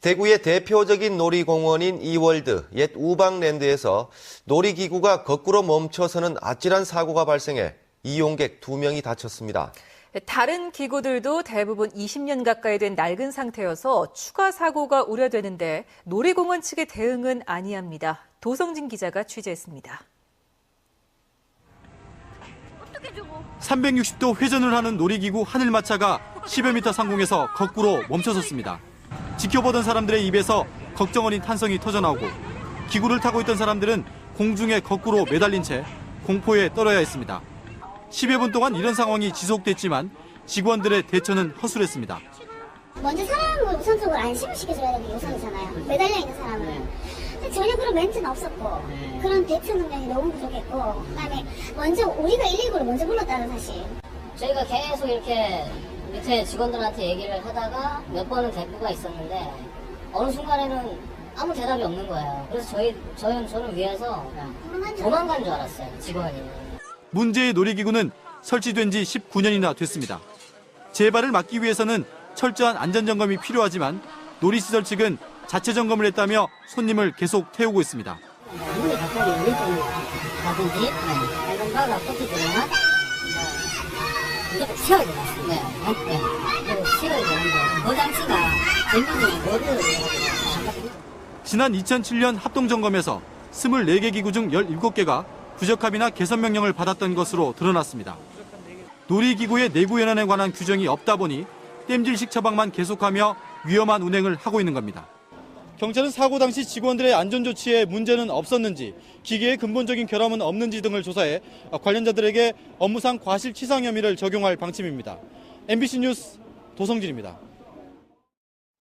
대구의 대표적인 놀이공원인 이월드 옛 우방랜드에서 놀이기구가 거꾸로 멈춰서는 아찔한 사고가 발생해 이용객 2명이 다쳤습니다. 다른 기구들도 대부분 20년 가까이 된 낡은 상태여서 추가 사고가 우려되는데 놀이공원 측의 대응은 아니합니다. 도성진 기자가 취재했습니다. 360도 회전을 하는 놀이기구 하늘마차가 10여 미터 상공에서 거꾸로 멈춰섰습니다. 지켜보던 사람들의 입에서 걱정 어린 탄성이 터져나오고 기구를 타고 있던 사람들은 공중에 거꾸로 매달린 채 공포에 떨어야 했습니다. 10여 분 동안 이런 상황이 지속됐지만 직원들의 대처는 허술했습니다. 먼저 사람을 우선적으로 안심을 시켜줘야 되는 게 우선이잖아요. 매달려 있는 사람을. 전혀 그런 멘트는 없었고, 그런 대처 능력이 너무 부족했고, 그다음에 먼저 우리가 119를 먼저 불렀다는 사실. 저희가 계속 이렇게 밑에 직원들한테 얘기를 하다가 몇 번은 대꾸가 있었는데 어느 순간에는 아무 대답이 없는 거예요. 그래서 저희 저는 저를 위해서 도망간 줄 알았어요 직원이. 문제의 놀이기구는 설치된 지 19년이나 됐습니다. 재발을 막기 위해서는 철저한 안전점검이 필요하지만 놀이시설 측은 자체 점검을 했다며 손님을 계속 태우고 있습니다. 문이 갑자기 열릴 때라든지 이런 바가 꽂히 되면 무조건 치워야 돼요. 네. 모두 지난 2007년 합동점검에서 24개 기구 중 17개가 부적합이나 개선 명령을 받았던 것으로 드러났습니다. 놀이기구의 내구 연한에 관한 규정이 없다 보니 땜질식 처방만 계속하며 위험한 운행을 하고 있는 겁니다. 경찰은 사고 당시 직원들의 안전 조치에 문제는 없었는지, 기계의 근본적인 결함은 없는지 등을 조사해 관련자들에게 업무상 과실치상 혐의를 적용할 방침입니다. MBC 뉴스 도성진입니다.